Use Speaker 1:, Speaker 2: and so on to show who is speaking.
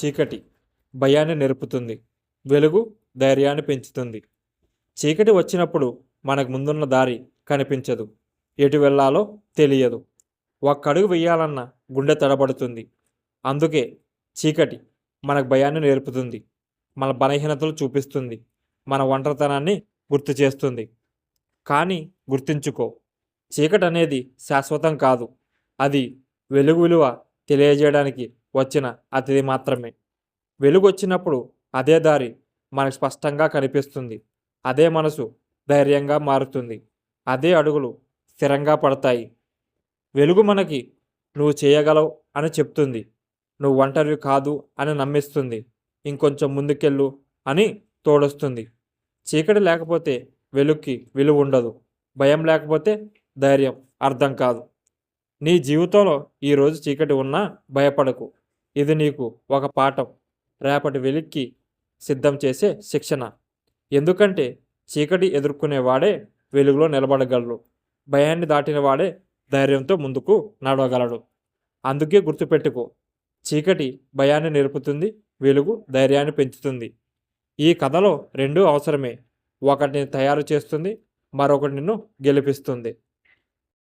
Speaker 1: చీకటి భయాన్ని నేర్పుతుంది వెలుగు ధైర్యాన్ని పెంచుతుంది. చీకటి వచ్చినప్పుడు మనకు ముందున్న దారి కనిపించదు ఎటు వెళ్ళాలో తెలియదు. ఒక్కడుగు వేయాలన్న వెయ్యాలన్న గుండె తడబడుతుంది. అందుకే చీకటి మనకు భయాన్ని నేర్పుతుంది మన బలహీనతలు చూపిస్తుంది మన ఒంటరితనాన్ని గుర్తు చేస్తుంది. కానీ గుర్తుంచుకో చీకటి అనేది శాశ్వతం కాదు అది వెలుగు విలువ తెలియజేయడానికి వచ్చిన అతిథి మాత్రమే. వెలుగు వచ్చినప్పుడు అదే దారి మనకు స్పష్టంగా కనిపిస్తుంది. అదే మనసు ధైర్యంగా మారుతుంది. అదే అడుగులు స్థిరంగా పడతాయి. వెలుగు మనకి నువ్వు చేయగలవు అని చెప్తుంది. నువ్వు ఒంటరివి కాదు అని నమ్మిస్తుంది. ఇంకొంచెం ముందుకెళ్ళు అని తోడొస్తుంది. చీకటి లేకపోతే వెలుక్కి విలువ ఉండదు. భయం లేకపోతే ధైర్యం అర్థం కాదు. నీ జీవితంలో ఈరోజు చీకటి ఉన్నా భయపడకు. ఇది నీకు ఒక పాఠం. రేపటి వెలిక్కి సిద్ధం చేసే శిక్షణ. ఎందుకంటే చీకటి ఎదుర్కొనేవాడే వెలుగులో నిలబడగలడు. భయాన్ని దాటిన వాడే ధైర్యంతో ముందుకు నడవగలడు. అందుకే గుర్తుపెట్టుకో చీకటి భయాన్ని నేర్పుతుంది వెలుగు ధైర్యాన్ని పెంచుతుంది. ఈ కథలో రెండూ అవసరమే. ఒకటిని తయారు చేస్తుంది మరొకటి నిన్ను గెలిపిస్తుంది.